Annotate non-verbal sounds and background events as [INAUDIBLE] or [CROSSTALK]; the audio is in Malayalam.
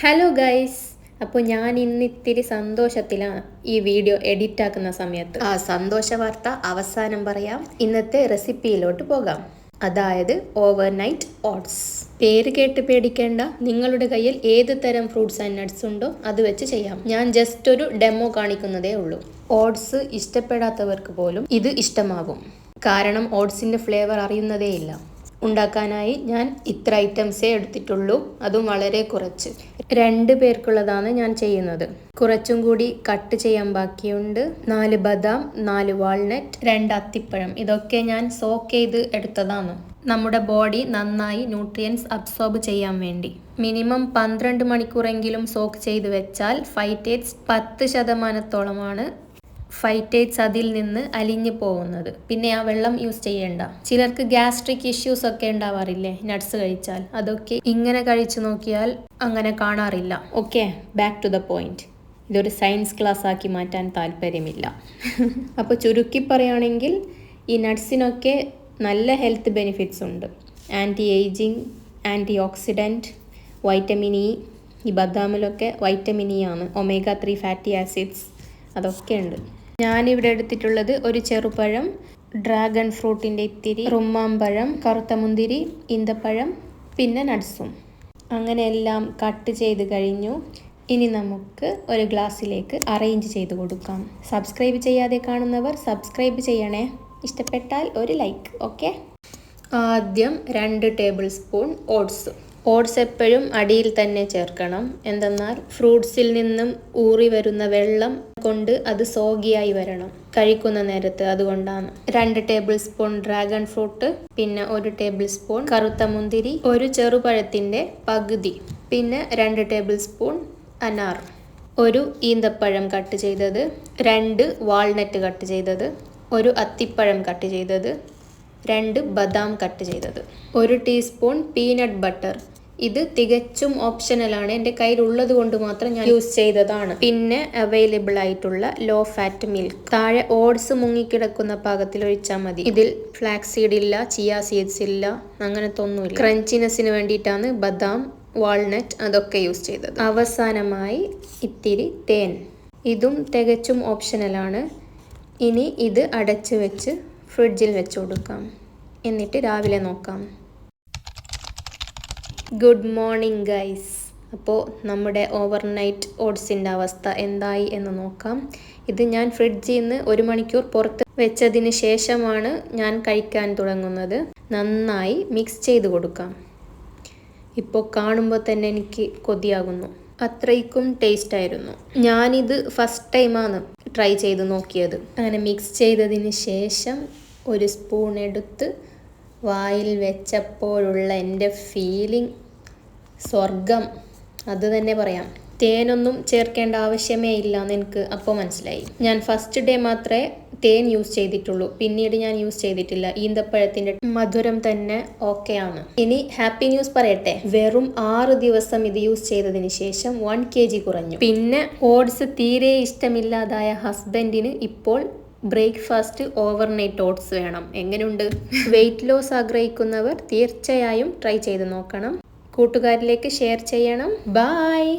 ഹലോ ഗൈസ് അപ്പോൾ ഞാൻ ഇന്ന് ഇത്തിരി സന്തോഷത്തിലാണ് ഈ വീഡിയോ എഡിറ്റ് ആക്കുന്ന സമയത്ത്. ആ സന്തോഷ വാർത്ത അവസാനം പറയാം. ഇന്നത്തെ റെസിപ്പിയിലോട്ട് പോകാം. അതായത് ഓവർനൈറ്റ് ഓട്സ് പേര് കേട്ട് പേടിക്കേണ്ട. നിങ്ങളുടെ കയ്യിൽ ഏത് തരം ഫ്രൂട്ട്സ് ആൻഡ് നട്ട്സ് ഉണ്ടോ അത് വെച്ച് ചെയ്യാം. ഞാൻ ജസ്റ്റ് ഒരു ഡെമോ കാണിക്കുന്നതേ ഉള്ളൂ. ഓട്സ് ഇഷ്ടപ്പെടാത്തവർക്ക് പോലും ഇത് ഇഷ്ടമാകും. കാരണം ഓട്സിന്റെ ഫ്ലേവർ അറിയുന്നതേയില്ല ഉണ്ടാക്കാനായി ഞാൻ ഇത്ര ഐറ്റംസേ എടുത്തിട്ടുള്ളൂ. അതും വളരെ കുറച്ച്. രണ്ട് പേർക്കുള്ളതാണ് ഞാൻ ചെയ്യുന്നത്. കുറച്ചും കൂടി കട്ട് ചെയ്യാൻ ബാക്കിയുണ്ട്. നാല് ബദാം നാല് വാൾനട്ട് രണ്ട് അത്തിപ്പഴം. ഇതൊക്കെ ഞാൻ സോക്ക് ചെയ്ത് എടുത്തതാണ്. നമ്മുടെ ബോഡി നന്നായി ന്യൂട്രിയൻസ് അബ്സോർബ് ചെയ്യാൻ വേണ്ടി. മിനിമം പന്ത്രണ്ട് മണിക്കൂറെങ്കിലും സോക്ക് ചെയ്ത് വെച്ചാൽ ഫൈറ്റേറ്റ്സ് പത്ത് ശതമാനത്തോളമാണ് ഫൈറ്റേറ്റ്സ് അതിൽ നിന്ന് അലിഞ്ഞു പോകുന്നത്. പിന്നെ ആ വെള്ളം യൂസ് ചെയ്യേണ്ട. ചിലർക്ക് ഗ്യാസ്ട്രിക് ഇഷ്യൂസ് ഒക്കെ ഉണ്ടാവാറില്ലേ? നട്ട്സ് കഴിച്ചാൽ. അതൊക്കെ ഇങ്ങനെ കഴിച്ചു നോക്കിയാൽ അങ്ങനെ കാണാറില്ല. Okay back to the point ഇതൊരു സയൻസ് ക്ലാസ് ആക്കി മാറ്റാൻ താല്പര്യമില്ല. [LAUGHS] അപ്പോൾ ചുരുക്കി പറയുകയാണെങ്കിൽ ഈ നട്ട്സിനൊക്കെ നല്ല ഹെൽത്ത് ബെനിഫിറ്റ്സ് ഉണ്ട്. Anti aging antioxidant vitamin E ഈ ബദാമിലൊക്കെ വൈറ്റമിൻ ഇ ആണ്. ഒമേഗ ത്രീ ഫാറ്റി ആസിഡ്സ് അതൊക്കെ ഉണ്ട്. ഞാനിവിടെ എടുത്തിട്ടുള്ളത് ഒരു ചെറുപഴം ഡ്രാഗൺ ഫ്രൂട്ടിന്റെ ഇത്തിരി റുമ്മാമ്പഴം കറുത്ത മുന്തിരി ഈന്തപ്പഴം പിന്നെ നട്സും അങ്ങനെ എല്ലാം കട്ട് ചെയ്ത് കഴിഞ്ഞു. ഇനി നമുക്ക് ഒരു ഗ്ലാസ്സിലേക്ക് അറേഞ്ച് ചെയ്ത് കൊടുക്കാം. സബ്സ്ക്രൈബ് ചെയ്യാതെ കാണുന്നവർ സബ്സ്ക്രൈബ് ചെയ്യണേ. ഇഷ്ടപ്പെട്ടാൽ ഒരു ലൈക്ക് ഓക്കെ? ആദ്യം രണ്ട് ടേബിൾ സ്പൂൺ ഓട്സ്. ഓട്സ് എപ്പോഴും അടിയിൽ തന്നെ ചേർക്കണം. എന്തെന്നാൽ ഫ്രൂട്ട്സിൽ നിന്നും ഊറി വരുന്ന വെള്ളം കൊണ്ട് അത് സോഗിയായി വരണം. കഴിക്കുന്ന നേരത്ത് അതുകൊണ്ടാണ്. രണ്ട് ടേബിൾ സ്പൂൺ ഡ്രാഗൺ ഫ്രൂട്ട് പിന്നെ ഒരു ടേബിൾ സ്പൂൺ കറുത്ത മുന്തിരി ഒരു ചെറുപഴത്തിന്റെ പകുതി പിന്നെ രണ്ട് ടേബിൾ സ്പൂൺ അനാർ. ഒരു ഈന്തപ്പഴം കട്ട് ചെയ്തത് രണ്ട് വാൾനട്ട് കട്ട് ചെയ്തത് ഒരു അത്തിപ്പഴം കട്ട് ചെയ്തത് രണ്ട് ബദാം കട്ട് ചെയ്തത്. ഒരു ടീസ്പൂൺ പീനട്ട് ബട്ടർ ഇത് തികച്ചും ഓപ്ഷണലാണ് എന്റെ കയ്യിലുള്ളത് കൊണ്ട് മാത്രം ഞാൻ യൂസ് ചെയ്തതാണ്. പിന്നെ അവൈലബിൾ ആയിട്ടുള്ള ലോ ഫാറ്റ് മിൽക്ക് താഴെ ഓട്സ് മുങ്ങിക്കിടക്കുന്ന പാകത്തിൽ ഒഴിച്ചാൽ മതി. ഇതിൽ ഫ്ലാക്സ് സീഡ് ഇല്ല ചിയ സീഡ്സ് ഇല്ല അങ്ങനത്തെ ഒന്നുമില്ല. ക്രഞ്ചിനെസിന് വേണ്ടിയിട്ടാണ് ബദാം വാൾനട്ട് അതൊക്കെ യൂസ് ചെയ്തത്. അവസാനമായി ഇത്തിരി തേൻ. ഇതും തികച്ചും ഓപ്ഷണലാണ് ഇനി ഇത് അടച്ചു വെച്ച് ഫ്രിഡ്ജിൽ വെച്ച് കൊടുക്കാം. എന്നിട്ട് രാവിലെ നോക്കാം. ഗുഡ് മോർണിംഗ് ഗൈസ് അപ്പോൾ നമ്മുടെ ഓവർനൈറ്റ് ഓട്സിന്റെ അവസ്ഥ എന്തായി എന്ന് നോക്കാം. ഇത് ഞാൻ ഫ്രിഡ്ജിൽ നിന്ന് ഒരു മണിക്കൂർ പുറത്ത് വെച്ചതിന് ശേഷമാണ് ഞാൻ കഴിക്കാൻ തുടങ്ങുന്നത്. നന്നായി മിക്സ് ചെയ്ത് കൊടുക്കാം. ഇപ്പോൾ കാണുമ്പോൾ തന്നെ എനിക്ക് കൊതിയാകുന്നു. അത്രയ്ക്കും ടേസ്റ്റ് ആയിരുന്നു. ഞാനിത് ഫസ്റ്റ് ടൈമാണ് ട്രൈ ചെയ്ത് നോക്കിയത്. അങ്ങനെ മിക്സ് ചെയ്തതിന് ശേഷം ഒരു സ്പൂൺ എടുത്ത് വായിൽ വെച്ചപ്പോഴുള്ള എന്റെ ഫീലിംഗ് സ്വർഗം അത് തന്നെ പറയാം. തേനൊന്നും ചേർക്കേണ്ട ആവശ്യമേ ഇല്ല എന്ന് എനിക്ക് അപ്പോൾ മനസ്സിലായി. ഞാൻ ഫസ്റ്റ് ഡേ മാത്രമേ തേൻ യൂസ് ചെയ്തിട്ടുള്ളൂ. പിന്നീട് ഞാൻ യൂസ് ചെയ്തിട്ടില്ല. ഈന്തപ്പഴത്തിന്റെ മധുരം തന്നെ ഓക്കെ ആണ്. ഇനി ഹാപ്പി ന്യൂസ് പറയട്ടെ. വെറും ആറ് ദിവസം ഇത് യൂസ് ചെയ്തതിന് ശേഷം വൺ കെ ജി കുറഞ്ഞു. പിന്നെ ഓട്സ് തീരെ ഇഷ്ടമില്ലാതായ ഹസ്ബൻഡിന് ഇപ്പോൾ ബ്രേക്ക്ഫാസ്റ്റ് ഓവർനൈറ്റ് ഓട്സ് വേണം. എങ്ങനെയുണ്ട് വെയിറ്റ് ലോസ് ആഗ്രഹിക്കുന്നവർ തീർച്ചയായും ട്രൈ ചെയ്ത് നോക്കണം. കൂട്ടുകാരിലേക്ക് ഷെയർ ചെയ്യണം. ബായ്